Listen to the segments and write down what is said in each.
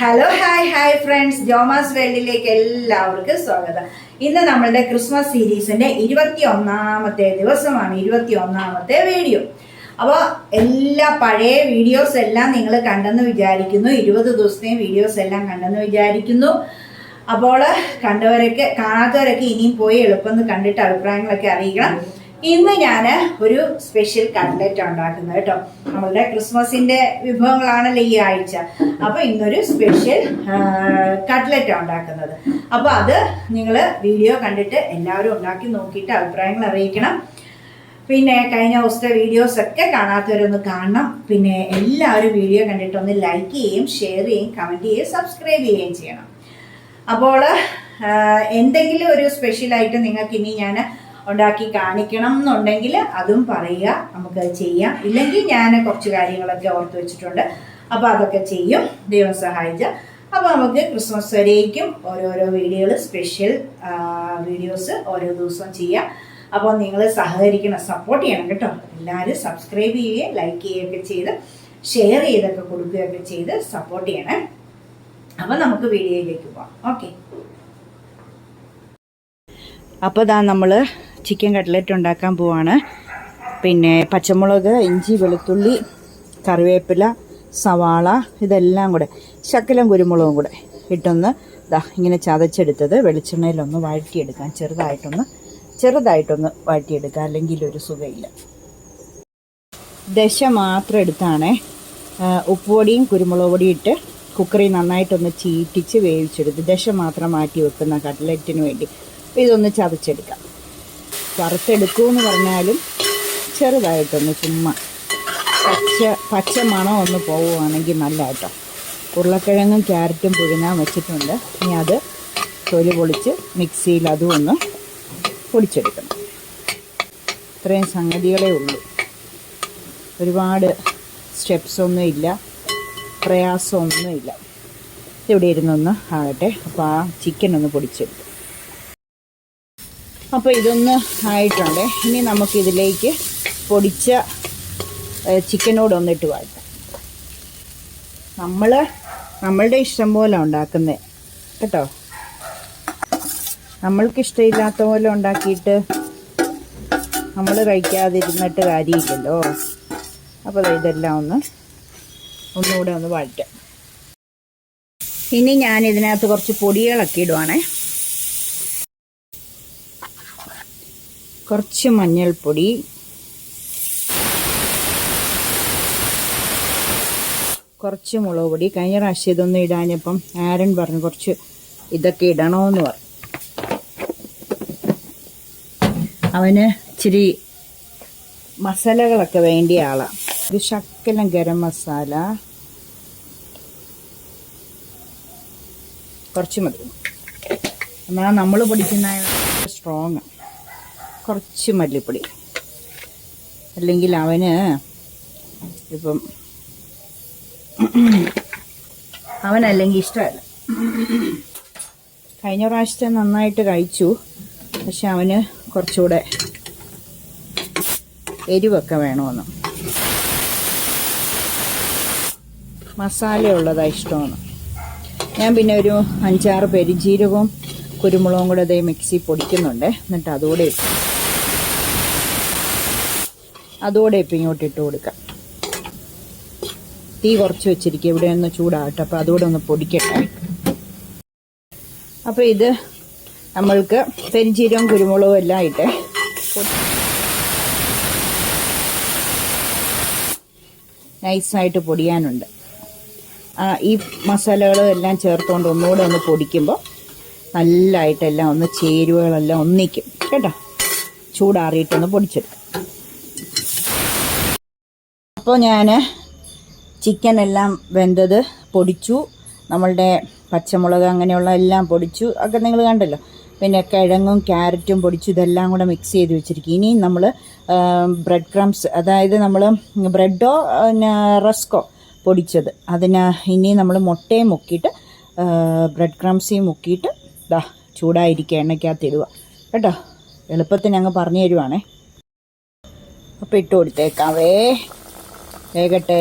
Hello hi hi friends Jomas വേൾഡിലേക്ക് എല്ലാവർക്കും സ്വാഗതം. ഇന്ന് നമ്മളുടെ ക്രിസ്മസ് സീരീസിന്റെ ഇരുപത്തി ഒന്നാമത്തെ ദിവസമാണ് ഇരുപത്തി ഒന്നാമത്തെ വീഡിയോ അപ്പോൾ എല്ലാ പഴയ വീഡിയോസ് എല്ലാം നിങ്ങൾ കണ്ടെന്ന് വിചാരിക്കുന്നു. ഇരുപത് ദിവസത്തെയും വീഡിയോസ് എല്ലാം കണ്ടെന്ന് വിചാരിക്കുന്നു. അപ്പോൾ കണ്ടവരൊക്കെ കാണാത്തവരൊക്കെ ഇനിയും പോയി എളുപ്പം കണ്ടിട്ട് അഭിപ്രായങ്ങളൊക്കെ അറിയിക്കണം. ഇന്ന് ഞാൻ ഒരു സ്പെഷ്യൽ കട്ട്ലറ്റ് ഉണ്ടാക്കുന്നത് കേട്ടോ. നമ്മളുടെ ക്രിസ്മസിന്റെ വിഭവങ്ങളാണല്ലോ ഈ ആഴ്ച. അപ്പൊ ഇന്നൊരു സ്പെഷ്യൽ കട്ട്ലറ്റ് ഉണ്ടാക്കുന്നത്. അപ്പൊ അത് നിങ്ങൾ വീഡിയോ കണ്ടിട്ട് എല്ലാവരും ഉണ്ടാക്കി നോക്കിയിട്ട് അഭിപ്രായങ്ങൾ അറിയിക്കണം. പിന്നെ കഴിഞ്ഞ ദിവസത്തെ വീഡിയോസ് ഒക്കെ കാണാത്തവരൊന്ന് കാണണം. പിന്നെ എല്ലാവരും വീഡിയോ കണ്ടിട്ട് ഒന്ന് ലൈക്ക് ചെയ്യുകയും ഷെയർ ചെയ്യുകയും കമന്റ് ചെയ്യുകയും സബ്സ്ക്രൈബ് ചെയ്യുകയും ചെയ്യണം. അപ്പോൾ എന്തെങ്കിലും ഒരു സ്പെഷ്യലായിട്ട് നിങ്ങൾക്ക് ഇനി ഞാൻ ഉണ്ടാക്കി കാണിക്കണം എന്നുണ്ടെങ്കിൽ അതും പറയുക നമുക്കത് ചെയ്യാം. ഇല്ലെങ്കിൽ ഞാൻ കുറച്ച് കാര്യങ്ങളൊക്കെ ഓർത്ത് വെച്ചിട്ടുണ്ട്. അപ്പോൾ അതൊക്കെ ചെയ്യും. ദൈവം സഹായിച്ച. അപ്പോൾ നമുക്ക് ക്രിസ്മസ് വരേക്കും ഓരോരോ വീഡിയോകൾ സ്പെഷ്യൽ വീഡിയോസ് ഓരോ ദിവസവും ചെയ്യാം. അപ്പോൾ നിങ്ങൾ സഹകരിക്കണം സപ്പോർട്ട് ചെയ്യണം കേട്ടോ. എല്ലാവരും സബ്സ്ക്രൈബ് ചെയ്യുകയും ലൈക്ക് ചെയ്യുകയൊക്കെ ചെയ്ത് ഷെയർ ചെയ്തൊക്കെ കൊടുക്കുകയൊക്കെ ചെയ്ത് സപ്പോർട്ട് ചെയ്യണേ. അപ്പോൾ നമുക്ക് വീഡിയോയിലേക്ക് പോവാം. ഓക്കെ അപ്പോൾ ഇതാ നമ്മൾ ചിക്കൻ കട്ട്ലറ്റ് ഉണ്ടാക്കാൻ പോവാണ്. പിന്നെ പച്ചമുളക് ഇഞ്ചി വെളുത്തുള്ളി കറിവേപ്പില സവാള ഇതെല്ലാം കൂടെ ശക്കലം കുരുമുളകും കൂടെ ഇട്ടൊന്ന് ഇതാ ഇങ്ങനെ ചതച്ചെടുത്തത് വെളിച്ചെണ്ണയിലൊന്ന് വഴറ്റിയെടുക്കാം. ചെറുതായിട്ടൊന്ന് ചെറുതായിട്ടൊന്ന് വഴറ്റിയെടുക്കുക അല്ലെങ്കിൽ ഒരു സുഖയില്ല. ദശ മാത്രം എടുത്താണേ ഉപ്പുപൊടിയും കുരുമുളക് പൊടിയും ഇട്ട് കുക്കറി നന്നായിട്ടൊന്ന് ചീറ്റിച്ച് വേവിച്ചെടുത്ത് ദശ മാത്രം മാറ്റി വെക്കുന്ന കട്ട്ലറ്റിന് വേണ്ടി ഇതൊന്ന് ചതച്ചെടുക്കാം. വറുത്തെടുക്കുമെന്ന് പറഞ്ഞാലും ചെറുതായിട്ടൊന്ന് ചുമ്മാ പച്ച പച്ച മണം ഒന്ന് പോവുകയാണെങ്കിൽ നല്ല ഉരുളക്കിഴങ്ങും ക്യാരറ്റും പുഴുങ്ങാൻ വെച്ചിട്ടുണ്ട്. ഇനി അത് തൊലി പൊളിച്ച് മിക്സിയിൽ അതും ഒന്ന് പൊടിച്ചെടുക്കണം. ഇത്രയും സംഗതികളേ ഉള്ളൂ. ഒരുപാട് സ്റ്റെപ്സ് ഒന്നും ഇല്ല. പ്രയാസമൊന്നും ഇല്ല. ഇവിടെ ഇരുന്നൊന്ന് ആകട്ടെ. അപ്പോൾ ആ ചിക്കൻ ഒന്ന് പൊടിച്ചെടുത്തു. അപ്പോൾ ഇതൊന്ന് ആയിട്ടുണ്ട്. ഇനി നമുക്കിതിലേക്ക് പൊടിച്ച ഏഹ്, ചിക്കനോടൊന്നിട്ട് വാഴ്ത്താം നമ്മൾ നമ്മളുടെ ഇഷ്ടം പോലെ ഉണ്ടാക്കുന്നത് കേട്ടോ? നമ്മൾക്ക് ഇഷ്ടമില്ലാത്ത പോലെ ഉണ്ടാക്കിയിട്ട് നമ്മൾ കഴിക്കാതിരുന്നിട്ട് കാര്യമില്ലല്ലോ. അപ്പോൾ ഇതെല്ലാം ഒന്ന് ഒന്നുകൂടെ ഒന്ന് വാഴ്ത്താം ഇനി ഞാൻ ഇതിനകത്ത് കുറച്ച് പൊടികളൊക്കെ ഇടുവാണേ. കുറച്ച് മഞ്ഞൾപ്പൊടി. കുറച്ച് മുളക് പൊടി. കഴിഞ്ഞ പ്രാവശ്യം ഇതൊന്നും ഇടാഞ്ഞപ്പം ആരൻ പറഞ്ഞു കുറച്ച് ഇതൊക്കെ ഇടണമെന്ന് പറഞ്ഞു. അവന് ഇച്ചിരി മസാലകളൊക്കെ വേണ്ടിയ ആളാണ് ഒരു ശക്കലം ഗരം മസാല. കുറച്ച് മതി. എന്നാൽ നമ്മൾ പൊടിക്കുന്ന സ്ട്രോങ് കുറച്ച് മല്ലിപ്പൊടി. അല്ലെങ്കിൽ അവന് ഇപ്പം അവനല്ലെങ്കിൽ ഇഷ്ടമല്ല. കഴിഞ്ഞ പ്രാവശ്യത്തെ നന്നായിട്ട് കഴിച്ചു. പക്ഷെ അവന് കുറച്ചുകൂടെ എരിവൊക്കെ വേണമെന്ന്. മസാലയുള്ളതാണ് ഇഷ്ടമാണ് ഞാൻ പിന്നെ ഒരു അഞ്ചാറ് പെരിജീരകവും കുരുമുളകും കൂടെ അതേ മിക്സി പൊടിക്കുന്നുണ്ട്. എന്നിട്ട് അതുകൂടെ ഇട്ട് അതുകൂടെ ഇപ്പം ഇങ്ങോട്ട് ഇട്ട് കൊടുക്കാം. തീ കുറച്ച് വെച്ചിരിക്കുക. ഇവിടെ ഒന്ന് ചൂടാകട്ടെ. അപ്പോൾ അതോടെ ഒന്ന് പൊടിക്കട്ടെ. അപ്പോൾ ഇത് നമ്മൾക്ക് പെരിഞ്ചീരവും കുരുമുളകും എല്ലാം പൊടി- നൈസായിട്ട് പൊടിയാനുണ്ട്. ഈ മസാലകളും എല്ലാം ചേർത്തുകൊണ്ട് ഒന്നുകൂടെ ഒന്ന് പൊടിക്കുമ്പോൾ നല്ലതായിട്ടെല്ലാം ഒന്ന് ചേരുവകളെല്ലാം ഒന്നിക്കും. കേട്ടോ? ചൂടാറിയിട്ടൊന്ന് പൊടിച്ചെടുക്കും. അപ്പോൾ ഞാൻ ചിക്കൻ എല്ലാം വെന്തത് പൊടിച്ചു. നമ്മളുടെ പച്ചമുളക് അങ്ങനെയുള്ള എല്ലാം പൊടിച്ചു. ഒക്കെ നിങ്ങൾ കണ്ടല്ലോ. പിന്നെ കിഴങ്ങും ക്യാരറ്റും പൊടിച്ചു ഇതെല്ലാം കൂടെ മിക്സ് ചെയ്ത് വെച്ചിരിക്കും. ഇനി നമ്മൾ ബ്രെഡ് ക്രംസ് അതായത് നമ്മൾ ബ്രെഡോ പിന്നെ റസ്കോ പൊടിച്ചത്. അതിന് ഇനി നമ്മൾ മുട്ടയും മുക്കിയിട്ട് ബ്രെഡ് ക്രംസിയും മുക്കിയിട്ട് ദാ ചൂടായിരിക്കുക എണ്ണയ്ക്കകത്ത് ഇടുക. കേട്ടോ? എളുപ്പത്തിന് അങ്ങ് പറഞ്ഞു തരുവാണേ. അപ്പോൾ ഇട്ട് കൊടുത്തേക്കാവേ വേഗട്ടെ.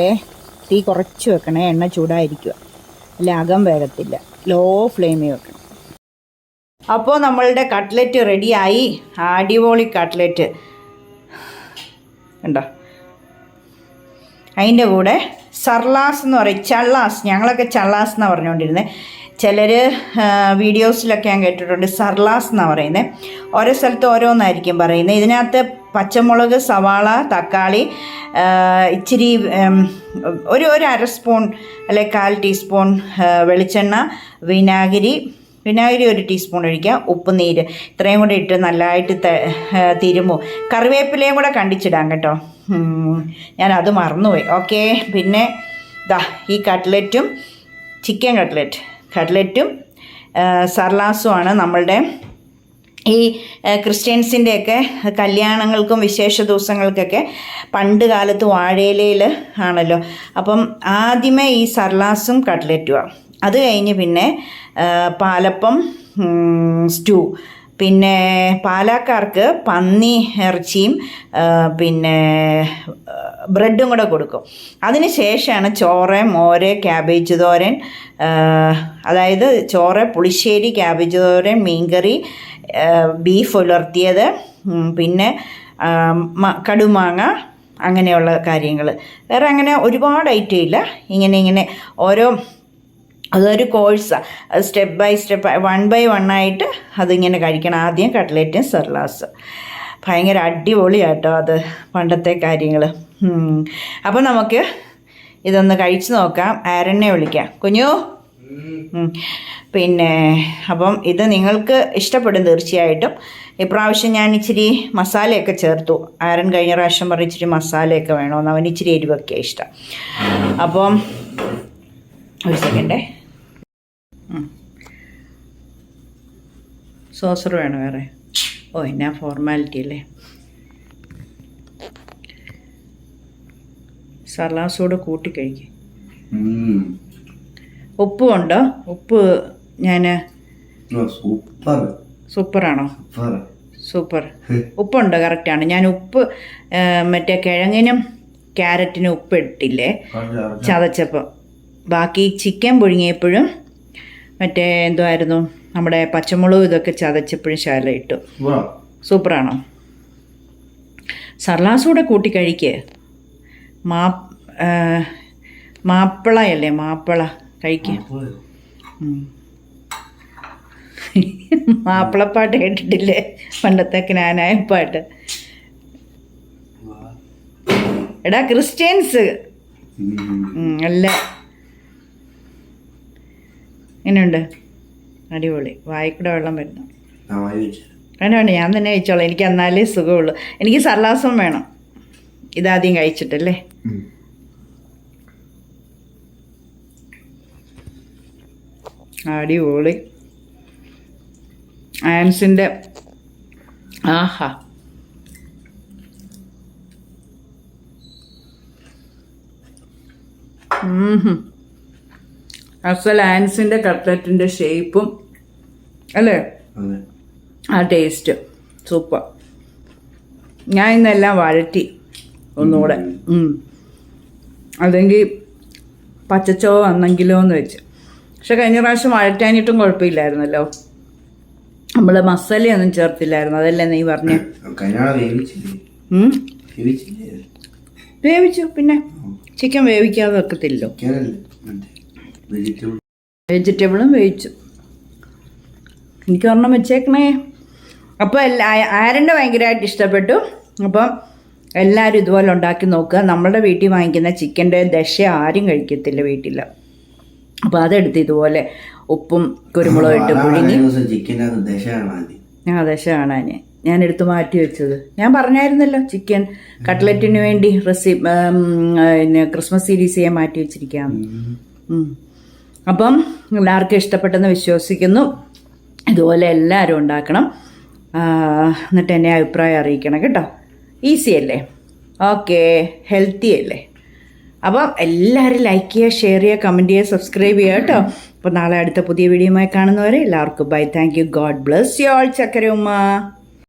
തീ കുറച്ച് വെക്കണേ. എണ്ണ ചൂടായിരിക്കുക. അല്ല അകം വേഗത്തില്ല ലോ ഫ്ലെയിമിൽ വെക്കണം. അപ്പോൾ നമ്മളുടെ കട്ട്ലറ്റ് റെഡിയായി അടിപൊളി കട്ട്ലറ്റ് ഉണ്ടോ അതിന്റെ കൂടെ സർലാസ് എന്ന് പറയും. ചള്ളാസ്. ഞങ്ങളൊക്കെ ചള്ളാസ് എന്നാണ് പറഞ്ഞുകൊണ്ടിരുന്നത് ചിലർ വീഡിയോസിലൊക്കെ ഞാൻ കേട്ടിട്ടുണ്ട്. സർലാസ് എന്നാണ് പറയുന്നത് ഓരോ സ്ഥലത്ത് ഓരോന്നായിരിക്കും പറയുന്നത് ഇതിനകത്ത് പച്ചമുളക് സവാള തക്കാളി ഇച്ചിരി ഒരു ഒരു അര സ്പൂൺ അല്ലെ കാൽ ടീസ്പൂൺ വെളിച്ചെണ്ണ വിനാഗിരി വിനാഗിരി ഒരു ടീസ്പൂൺ ഒഴിക്കുക ഉപ്പ് നീര്. ഇത്രയും കൂടെ ഇട്ട് നല്ലതായിട്ട് തിരുമോ. കറിവേപ്പിലയും കൂടെ കണ്ടിച്ചിടാം കേട്ടോ. ഞാൻ അത് മറന്നുപോയി. ഓക്കെ പിന്നെ ദാ ഈ കട്ട്ലറ്റും ചിക്കൻ കട്ട്ലറ്റ്. കട്ട്ലറ്റും സർലാസുമാണ് നമ്മളുടെ ഈ ക്രിസ്ത്യൻസിന്റെയൊക്കെ കല്യാണങ്ങൾക്കും വിശേഷ ദിവസങ്ങൾക്കൊക്കെ പണ്ട് കാലത്ത് വാഴയിലയിൽ ആണല്ലോ. അപ്പം ആദ്യമേ ഈ സർലാസും കട്ട്ലറ്റുമാണ് അത് കഴിഞ്ഞ് പിന്നെ പാലപ്പം സ്റ്റൂ. പിന്നെ പാലാക്കാർക്ക് പന്നി ഇറച്ചിയും പിന്നെ ബ്രെഡും കൂടെ കൊടുക്കും. അതിന് ശേഷമാണ് ചോറ് മോര് ക്യാബേജ് തോരൻ അതായത് ചോറ് പുളിശ്ശേരി ക്യാബേജ് തോരൻ മീൻകറി ബീഫ് ഉലർത്തിയത് പിന്നെ കടുമാങ്ങ അങ്ങനെയുള്ള കാര്യങ്ങൾ വേറെ അങ്ങനെ ഒരുപാട് ഐറ്റം ഇല്ല. ഇങ്ങനെ ഇങ്ങനെ ഓരോ അതൊരു കോഴ്സാണ് step by step one by one ആയിട്ട് അതിങ്ങനെ കഴിക്കണം. ആദ്യം കട്ട്ലേറ്റും സെർലാസ് ഭയങ്കര അടിപൊളിയാട്ടോ അത് പണ്ടത്തെ കാര്യങ്ങൾ അപ്പോൾ നമുക്ക് ഇതൊന്ന് കഴിച്ചു നോക്കാം. ആരനെ വിളിക്കാം. കുഞ്ഞു? പിന്നെ അപ്പം ഇത് നിങ്ങൾക്ക് ഇഷ്ടപ്പെടും തീർച്ചയായിട്ടും. ഇപ്രാവശ്യം ഞാൻ ഇച്ചിരി മസാലയൊക്കെ ചേർത്തു. ആരൻ കഴിഞ്ഞ പ്രാവശ്യം പറഞ്ഞ് ഇച്ചിരി മസാലയൊക്കെ വേണമെന്ന് അവൻ ഇച്ചിരി എരിവൊക്കെ ഇഷ്ടം. അപ്പം ഒരു സെക്കൻഡേ. സോസർ വേണം വേറെ. ഓ എന്നാ ഫോർമാലിറ്റി അല്ലേ? സലാസോട് കൂട്ടി കഴിക്കും. ഉം. ഉപ്പും ഉണ്ടോ ഉപ്പ് ഞാൻ സൂപ്പർ. സൂപ്പറാണോ? സൂപ്പർ. ഉപ്പുണ്ടോ ഉപ്പുണ്ട്? കറക്റ്റാണ്. ഞാൻ ഉപ്പ് മറ്റേ കിഴങ്ങിനും ക്യാരറ്റിനും ഉപ്പ് ഇട്ടില്ലേ ചതച്ചപ്പം. ബാക്കി ചിക്കൻ പുഴുങ്ങിയപ്പോഴും മറ്റേ എന്തുമായിരുന്നു നമ്മുടെ പച്ചമുളക് ഇതൊക്കെ ചതച്ചപ്പോഴും ശാല ഇട്ടു. സൂപ്പറാണോ? സർലാസൂടെ കൂട്ടി കഴിക്ക്. മാ മാപ്പിള മാപ്പിളയല്ലേ മാപ്പിള കഴിക്ക. മാപ്പിളപ്പാട്ട് കേട്ടിട്ടില്ലേ? പണ്ടത്തെ ജ്ഞാനായ പാട്ട്. എടാ ക്രിസ്ത്യൻസ്. അല്ല. എങ്ങനെയുണ്ട് അടിപൊളി. വായിക്കൂടെ വെള്ളം വരുന്നു. വേണ്ട ഞാൻ തന്നെ കഴിച്ചോളാം. എനിക്ക് എന്നാലേ സുഖമുള്ളൂ. എനിക്ക് സർലാസം വേണം. ഇതാദ്യം കഴിച്ചിട്ടല്ലേ? അടിപൊളി. ആൻസിന്റെ ആഹാ. അസൽ ആൻസിന്റെ കട്ട്ലറ്റിന്റെ ഷേപ്പും അല്ലേ? ആ ടേസ്റ്റ് സൂപ്പർ. ഞാൻ ഇന്നെല്ലാം വഴറ്റി. ഒന്നുകൂടെ. അല്ലെങ്കിൽ പച്ചച്ചോ വന്നെങ്കിലോ എന്ന് വെച്ച്. പക്ഷെ കഴിഞ്ഞ പ്രാവശ്യം വഴറ്റാനിട്ടും കുഴപ്പമില്ലായിരുന്നല്ലോ. നമ്മൾ മസാലയൊന്നും ചേർത്തില്ലായിരുന്നു അതല്ലേ നീ പറഞ്ഞു? വേവിച്ചു പിന്നെ ചിക്കൻ വേവിക്കാതെ വെക്കത്തില്ലോ വെജിറ്റബിളും വേവിച്ചു. എനിക്ക് ഒരെണ്ണം വെച്ചേക്കണേ. അപ്പോൾ എല്ലാ ആരന്റെ ഭയങ്കരമായിട്ട് ഇഷ്ടപ്പെട്ടു? അപ്പം എല്ലാവരും ഇതുപോലെ ഉണ്ടാക്കി നോക്കുക. നമ്മളുടെ വീട്ടിൽ വാങ്ങിക്കുന്ന ചിക്കന്റെ ദശ ആരും കഴിക്കത്തില്ല വീട്ടിൽ അപ്പോൾ അതെടുത്ത് ഇതുപോലെ ഉപ്പും കുരുമുളകും ഇട്ട് പുഴുങ്ങി. ആ ദശ കാണാൻ ഞാൻ എടുത്ത് മാറ്റി വെച്ചത്. ഞാൻ പറഞ്ഞായിരുന്നല്ലോ ചിക്കൻ കട്ട്ലറ്റിന് വേണ്ടി റെസിപ്പി പിന്നെ ക്രിസ്മസ് സീരീസ് ചെയ്യാൻ മാറ്റി വെച്ചിരിക്കുകയാണ്. അപ്പം എല്ലാവർക്കും ഇഷ്ടപ്പെട്ടെന്ന് വിശ്വസിക്കുന്നു. ഇതുപോലെ എല്ലാവരും ഉണ്ടാക്കണം. എന്നിട്ട് എന്നെ അഭിപ്രായം അറിയിക്കണം കേട്ടോ. ഈസി അല്ലേ? ഓക്കെ ഹെൽത്തി അല്ലേ? അപ്പം എല്ലാവരും ലൈക്ക് ചെയ്യുക ഷെയർ ചെയ്യുക കമന്റ് ചെയ്യുക സബ്സ്ക്രൈബ് ചെയ്യുക കേട്ടോ. അപ്പോൾ നാളെ അടുത്ത പുതിയ വീഡിയോയുമായി കാണുന്നവരെ എല്ലാവർക്കും bye thank you God bless you all ചക്കര ഉമ്മ